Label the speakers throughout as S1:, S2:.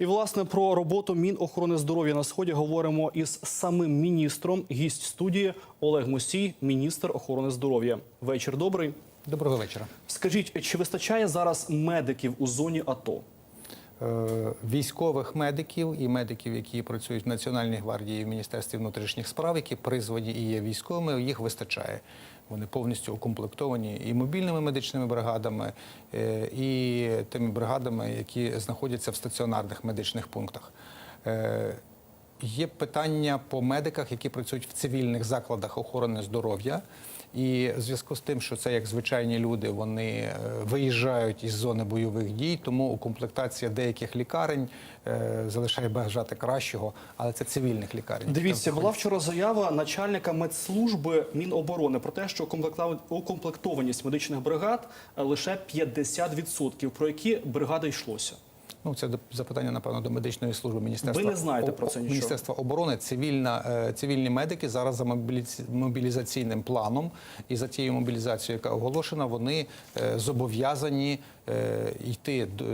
S1: І власне про роботу Мінохорони здоров'я на сході говоримо із самим міністром. Гість студії Олег Мусій, міністр охорони здоров'я. Вечір добрий.
S2: Доброго вечора.
S1: Скажіть, чи вистачає зараз медиків у зоні АТО?
S2: Е, Військових медиків і медиків, які працюють в Національній гвардії і в Міністерстві внутрішніх справ, які призвані і є військовими, їх вистачає. Вони повністю укомплектовані і мобільними медичними бригадами, е, і тими бригадами, які знаходяться в стаціонарних медичних пунктах. Е, Є питання по медиках, які працюють в цивільних закладах охорони здоров'я. І в зв'язку з тим, що це як звичайні люди, вони е, виїжджають із зони бойових дій, тому укомплектація деяких лікарень е, залишає бажати кращого, але це цивільних лікарень.
S1: Дивіться, була вчора заява начальника медслужби Міноборони про те, що укомплектованість медичних бригад е, лише 50%. Про які бригади йшлося?
S2: Ну, це запитання, напевно, до медичної служби міністерства.
S1: Ви не знаєте про це нічого?
S2: Міністерства оборони. Цивільна е, цивільні медики зараз за мобілізаційним планом і за тією мобілізацією, яка оголошена, вони е, зобов'язані йти е,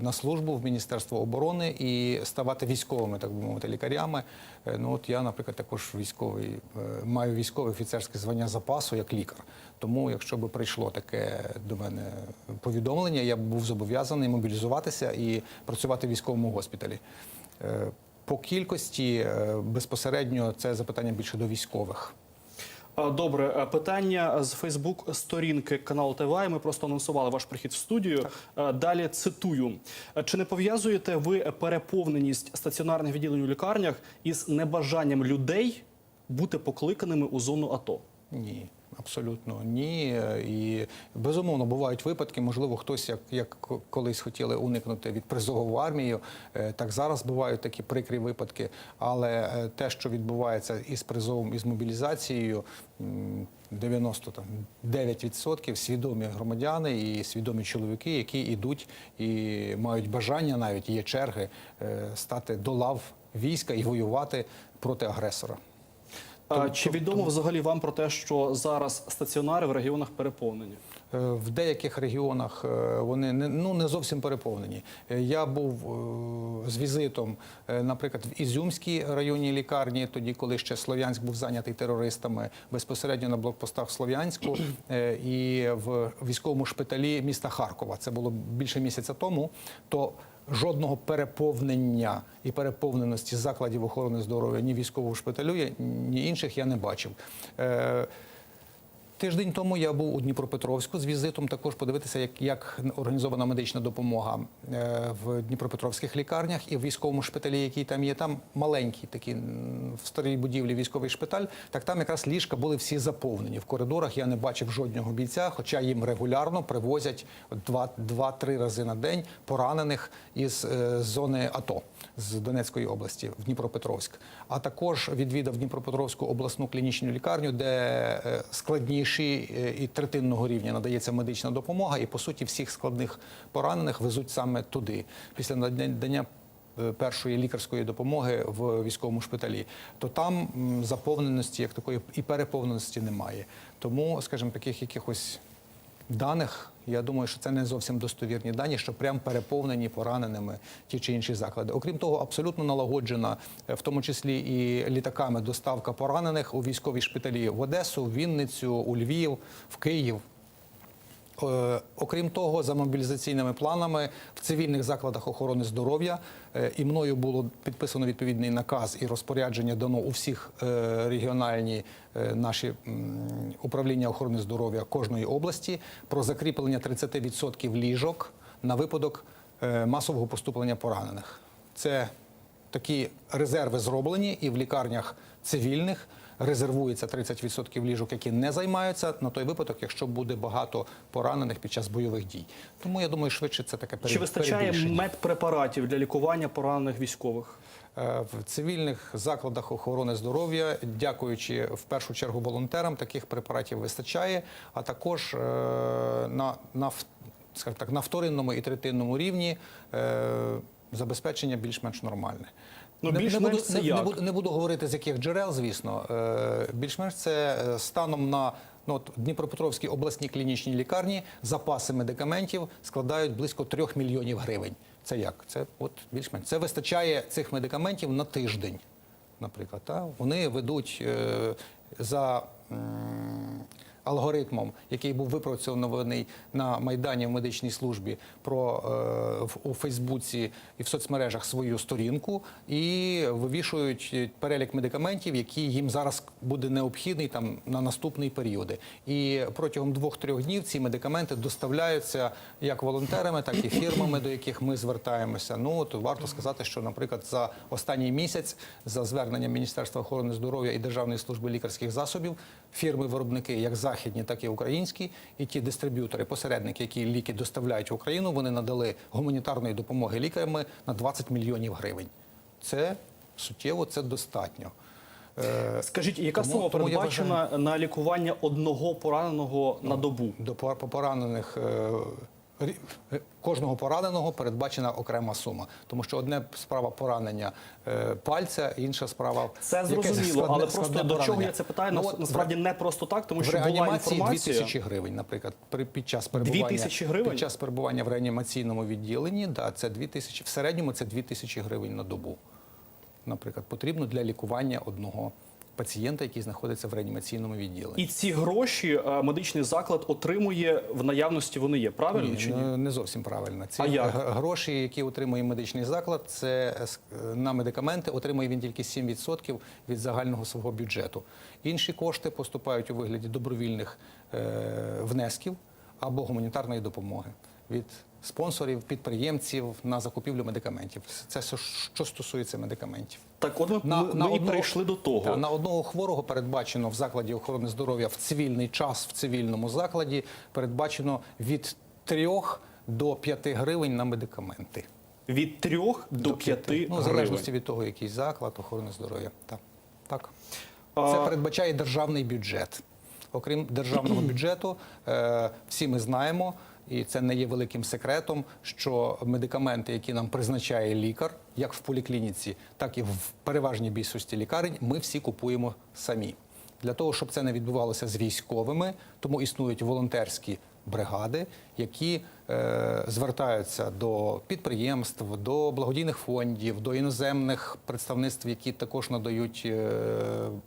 S2: на службу в Міністерство оборони і ставати військовими, так би мовити, лікарями. Е, Ну от я, наприклад, також військовий е, маю військове офіцерське звання запасу як лікар. Тому, якщо би прийшло таке до мене повідомлення, я б був зобов'язаний мобілізуватися і працювати в військовому госпіталі. Е, По кількості е, безпосередньо це запитання більше до військових.
S1: А, Добре, е, питання з Фейсбук сторінки каналу ТВА. Ми просто анонсували ваш прихід в студію. Так. Далі цитую: Е, чи не пов'язуєте ви переповненість стаціонарних відділень у лікарнях із небажанням людей бути покликаними у зону АТО?
S2: Ні, абсолютно ні. І безумовно бувають випадки. Можливо, хтось як, як колись хотіли уникнути від призову в армію. е, Так зараз бувають такі прикрі випадки. Але е, те, що відбувається із призовом із мобілізацією. м, 99% свідомі громадяни і свідомі чоловіки, які йдуть і мають бажання, навіть є черги, е, стати до лав війська і воювати проти агресора.
S1: А, Чи відомо взагалі вам про те, що зараз стаціонари в регіонах переповнені?
S2: Е, В деяких регіонах е, вони не ну не зовсім переповнені. Е, Я був з візитом, наприклад, в Ізюмській районній лікарні, тоді, коли ще Слов'янськ був зайнятий терористами, безпосередньо на блокпостах Слов'янську і в військовому шпиталі міста Харкова. Це було більше місяця тому. То жодного переповнення і переповненості закладів охорони здоров'я ні військового шпиталю, ні інших я не бачив. Тиждень тому я був у Дніпропетровську з візитом також подивитися, як, як організована медична допомога е, в Дніпропетровських лікарнях і в військовому шпиталі, який там є. Там маленький такий в старій будівлі військовий шпиталь. Так там якраз ліжка були всі заповнені. В коридорах я не бачив жодного бійця, хоча їм регулярно привозять два- два-три рази на день поранених із е, зони АТО з Донецької області в Дніпропетровськ. А також відвідав Дніпропетровську обласну клінічну лікарню, де е, складніші е, і третинного рівня надається медична допомога, і по суті всіх складних поранених везуть саме туди після надання е, першої лікарської допомоги в військовому шпиталі, то там заповненості як такої і переповненості немає. Тому, скажімо, таких якихось даних, я думаю, що це не зовсім достовірні дані, що прям переповнені пораненими ті чи інші заклади. Окрім того, абсолютно налагоджена, е, в тому числі і літаками, доставка поранених у військові шпиталі в Одесу, в Вінницю, у Львів, в Київ. Е, Окрім того, за мобілізаційними планами в цивільних закладах охорони здоров'я е, і мною було підписано відповідний наказ і розпорядження дано у всіх е, регіональні наші управління охорони здоров'я кожної області про закріплення 30% ліжок на випадок масового поступлення поранених. Це такі резерви зроблені і в лікарнях цивільних резервується 30% ліжок, які не займаються на той випадок, якщо буде багато поранених під час бойових дій. Тому я думаю, швидше це таке пере-
S1: Чи вистачає медпрепаратів для лікування поранених військових?
S2: Е, в цивільних закладах охорони здоров'я, дякуючи в першу чергу волонтерам, таких препаратів вистачає, а також е, на, на, скажімо так, на вторинному і третинному рівні е, забезпечення більш-менш нормальне.
S1: Ну,
S2: Не- не, буду,
S1: це
S2: не,
S1: як?
S2: не, буду, не буду говорити, з яких джерел, звісно. Е, більш-менш це е, станом на ну, от, Дніпропетровській обласній клінічній лікарні запаси медикаментів складають близько 3 мільйонів гривень. Це як? Це от більш-менш. Це вистачає цих медикаментів на тиждень, наприклад. Та? Вони ведуть е, за м, алгоритмом, який був випрацьований на Майдані в медичній службі про е, у Фейсбуці і в соцмережах свою сторінку і вивішують е, перелік медикаментів, які їм зараз буде необхідний там на наступний періоди. І протягом двох-трьох днів ці медикаменти доставляються як волонтерами, так і фірмами, до яких ми звертаємося. Ну от варто сказати, що, наприклад, за останній місяць, за зверненням Міністерства охорони здоров'я і Державної служби лікарських засобів, фірми-виробники, як західні, так і українські, і ті дистриб'ютори, посередники, які ліки доставляють в Україну, вони надали гуманітарної допомоги лікарями на 20 мільйонів гривень. Це суттєво, це достатньо. Е,
S1: Скажіть, яка сума
S2: тому я
S1: передбачена на лікування одного пораненого на добу?
S2: До пор- поранених е, кожного пораненого передбачена окрема сума, тому що одне справа поранення е, пальця, інша справа
S1: Це зрозуміло,
S2: складне-
S1: але просто
S2: складне
S1: до чого я це питаю?
S2: Ну,
S1: Нас- насправді не просто так, тому
S2: в
S1: що була
S2: реанімації 2 тисячі гривень, наприклад, при під час перебування
S1: 2000 гривень?
S2: під час перебування в реанімаційному відділенні. Да, це 2 тисячі. В середньому це 2 тисячі гривень на добу. Наприклад, потрібно для лікування одного пацієнта, який знаходиться в реанімаційному відділенні.
S1: І ці гроші е, медичний заклад отримує в наявності. Вони є правильно
S2: Ні,
S1: чи ні?
S2: не- не зовсім правильно. Ці
S1: А як?
S2: гроші, які отримує медичний заклад, це на медикаменти отримує він тільки 7% від загального свого бюджету. Інші кошти поступають у вигляді добровільних е, внесків або гуманітарної допомоги від спонсорів, підприємців на закупівлю медикаментів. Це що стосується медикаментів.
S1: Так, от ми, ми, ми і перейшли до того.
S2: Та, на одного хворого передбачено в закладі охорони здоров'я в цивільний час в цивільному закладі передбачено від 3 до 5 гривень на медикаменти.
S1: Від трьох до п'яти
S2: Ну, в залежності від того, який заклад охорони здоров'я. Так. так. Це передбачає державний бюджет. Окрім державного бюджету, е, всі ми знаємо, і це не є великим секретом, що медикаменти, які нам призначає лікар, як в поліклініці, так і в переважній більшості лікарень, ми всі купуємо самі. Для того, щоб це не відбувалося з військовими, тому існують волонтерські бригади, які е, звертаються до підприємств, до благодійних фондів, до іноземних представництв, які також надають е,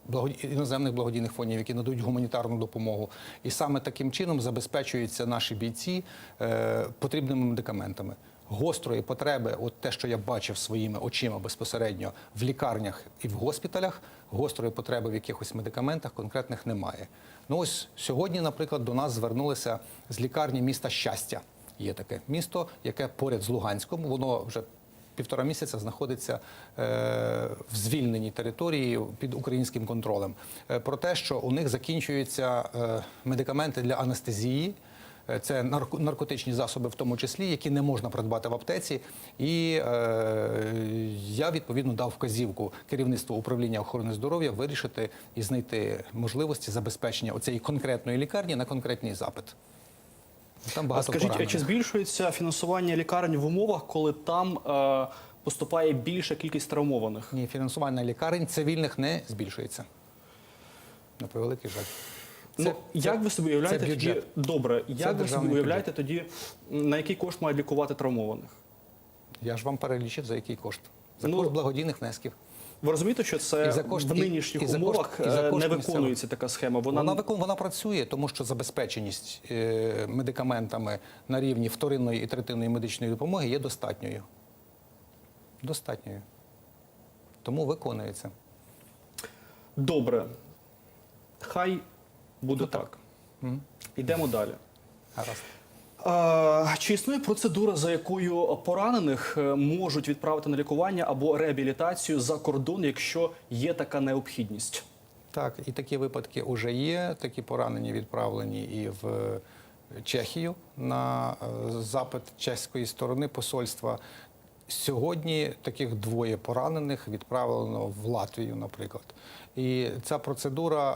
S2: благоді... іноземних благодійних фондів, які надають гуманітарну допомогу. І саме таким чином забезпечуються наші бійці е, потрібними медикаментами. Гострої потреби, от те, що я бачив своїми очима безпосередньо в лікарнях і в госпіталях, гострої потреби в якихось медикаментах конкретних немає. Ну ось сьогодні, наприклад, до нас звернулися з лікарні міста Щастя. Є таке місто, яке поряд з Луганськом, воно вже півтора місяця знаходиться е, в звільненій території під українським контролем. Е, про те, що у них закінчуються е, медикаменти для анестезії. Е, Це нарко- наркотичні засоби, в тому числі, які не можна придбати в аптеці. І е, я відповідно дав вказівку керівництву управління охорони здоров'я вирішити і знайти можливості забезпечення оцієї конкретної лікарні на конкретний запит. Там
S1: А
S2: багато
S1: скажіть,
S2: поранених.
S1: чи збільшується фінансування лікарень в умовах, коли там е, поступає більша кількість травмованих?
S2: Ні, фінансування лікарень цивільних не збільшується. На превеликий жаль.
S1: Ну, як ви собі уявляєте тоді добре? Як ви собі уявляєте тоді, на який кошт мають лікувати травмованих?
S2: Я ж вам перелічив за який кошт. За
S1: Ну,
S2: кошт благодійних внесків.
S1: Ви розумієте, що це
S2: І за кошт-
S1: в нинішніх
S2: і
S1: умовах
S2: і за
S1: е,
S2: кошт
S1: не
S2: місцевих.
S1: виконується така схема? Вона,
S2: Вона, викон, вона працює, тому що забезпеченість е, медикаментами на рівні вторинної і третинної медичної допомоги є достатньою. Достатньою. Тому виконується.
S1: добре. Хай буде
S2: Ну,
S1: так. Йдемо далі.
S2: Гаразд.
S1: Чи існує процедура, за якою поранених е, можуть відправити на лікування або реабілітацію за кордон, якщо є така необхідність?
S2: Так, і такі випадки вже є. Такі поранені відправлені і в е, Чехію на е, запит чеської сторони посольства. Сьогодні таких двоє поранених відправлено в Латвію, наприклад. І ця процедура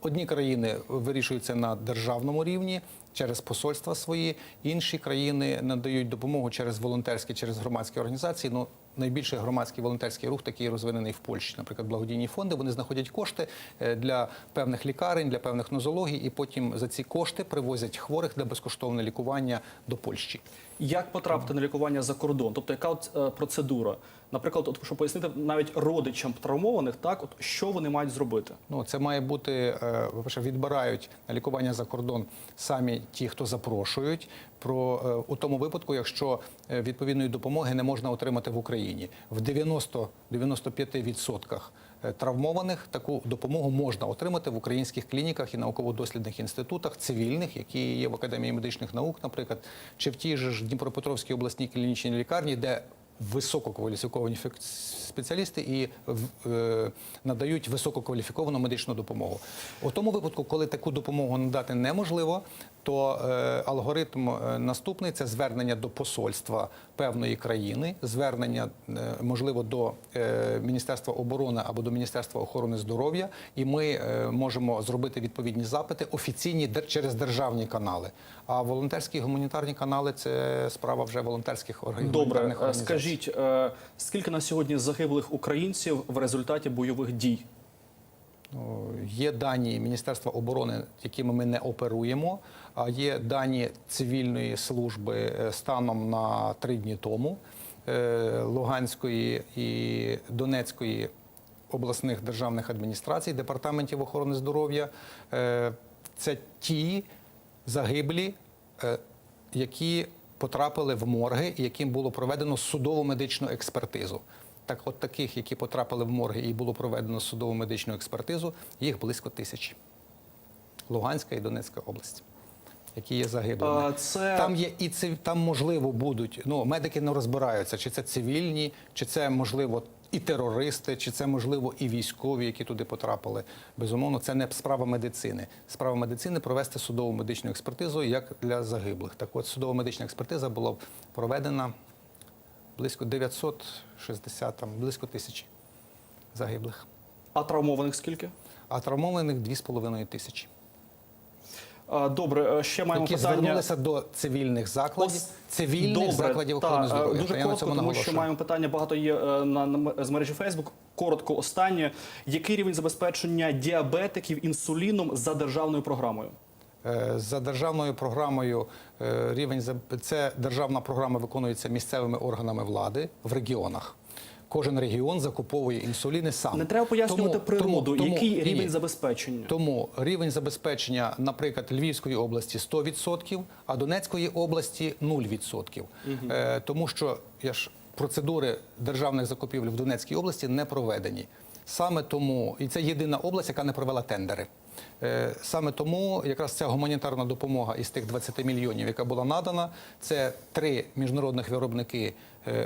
S2: одні країни вирішуються на державному рівні через посольства свої, інші країни надають допомогу через волонтерські, через громадські організації. Ну, найбільший громадський волонтерський рух такий розвинений в Польщі, наприклад, благодійні фонди. Вони знаходять кошти е, для певних лікарень, для певних нозологій, і потім за ці кошти привозять хворих для безкоштовного лікування до Польщі.
S1: Як потрапити на лікування за кордон? Тобто, яка от е, процедура? Наприклад, от щоб пояснити навіть родичам травмованих, так от що вони мають зробити?
S2: Ну, це має бути, е, по-перше, відбирають на лікування за кордон самі ті, хто запрошують. Про е, у тому випадку, якщо е, відповідної допомоги не можна отримати в Україні, в 90-95% е, травмованих таку допомогу можна отримати в українських клініках і науково-дослідних інститутах цивільних, які є в Академії медичних наук, наприклад, чи в тій же ж Дніпропетровській обласній клінічній лікарні, де висококваліфіковані спеціалісти і е, надають висококваліфіковану медичну допомогу. У тому випадку, коли таку допомогу надати неможливо, то е, алгоритм е, наступний це звернення до посольства певної країни, звернення е, можливо до е, Міністерства оборони або до Міністерства охорони здоров'я, і ми е, можемо зробити відповідні запити офіційні через державні канали. А волонтерські гуманітарні канали це справа вже волонтерських органів.
S1: Добре, скажіть, е, скільки на сьогодні загиблих українців в результаті бойових дій?
S2: Ну, Є дані Міністерства оборони, якими ми не оперуємо, а є дані цивільної служби е, станом на три дні тому е, Луганської і Донецької обласних державних адміністрацій, департаментів охорони здоров'я. Е, Це ті загиблі, е, які потрапили в морги яким було проведено судову медичну експертизу. Так, от таких, які потрапили в морги і було проведено судову медичну експертизу, їх близько тисячі. Луганська і Донецька область, які є загиблими.
S1: Це-
S2: Там є і цив... там можливо будуть. Ну медики не розбираються, чи це цивільні, чи це можливо і терористи, чи це можливо і військові, які туди потрапили. Безумовно, це не справа медицини. Справа медицини провести судову медичну експертизу як для загиблих. Так от судова медична експертиза була проведена близько 960, там близько тисячі загиблих.
S1: А травмованих скільки?
S2: А травмованих 2,5 тисячі.
S1: Добре, е, ще маємо
S2: які
S1: питання.
S2: звернулися до цивільних закладів, цивільних
S1: Добре,
S2: закладів охорони
S1: е,
S2: здоров'я.
S1: Дуже
S2: на
S1: коротко,
S2: цьому
S1: тому що маємо питання, багато є е, на, на з мережі Фейсбук. Коротко, останнє. Який рівень забезпечення діабетиків інсуліном за державною програмою?
S2: Е, За державною програмою е, рівень це державна програма виконується місцевими органами влади в регіонах. Кожен регіон закуповує інсуліни сам.
S1: Не треба пояснювати
S2: Тому-
S1: природу,
S2: тому-
S1: який
S2: ні,
S1: рівень
S2: ні.
S1: забезпечення.
S2: Тому рівень забезпечення, наприклад, Львівської області 100%, а Донецької області 0%. Е, тому що я ж процедури державних закупівель в Донецькій області не проведені. Саме тому, і це єдина область, яка не провела тендери. Е, Саме тому якраз ця гуманітарна допомога із тих 20 мільйонів, яка була надана, це три міжнародних виробники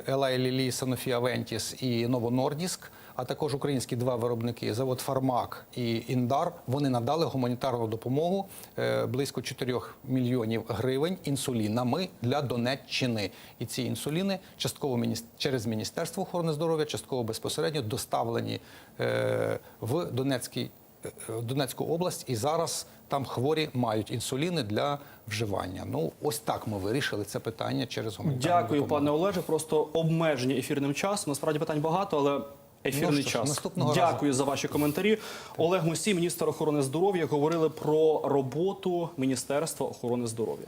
S2: Елай Лілі, Санофі Авентіс і Nordisk, а також українські два виробники завод Фармак і Індар. Вони надали гуманітарну допомогу е, близько 4 мільйонів гривень інсулінами для Донеччини. І ці інсуліни частково через Міністерство охорони здоров'я, частково безпосередньо доставлені е, в Донецький. е, Донецьку область, і зараз там хворі мають інсуліни для вживання. Ну ось так ми вирішили це питання через гуманітарну
S1: Дякую,
S2: допомогу.
S1: пане Олеже. Просто обмеження ефірним часом. Насправді питань багато, але ефірний
S2: Ну
S1: час.
S2: наступного
S1: Дякую за ваші коментарі. Олег Мусій, міністр охорони здоров'я, говорили про роботу Міністерства охорони здоров'я.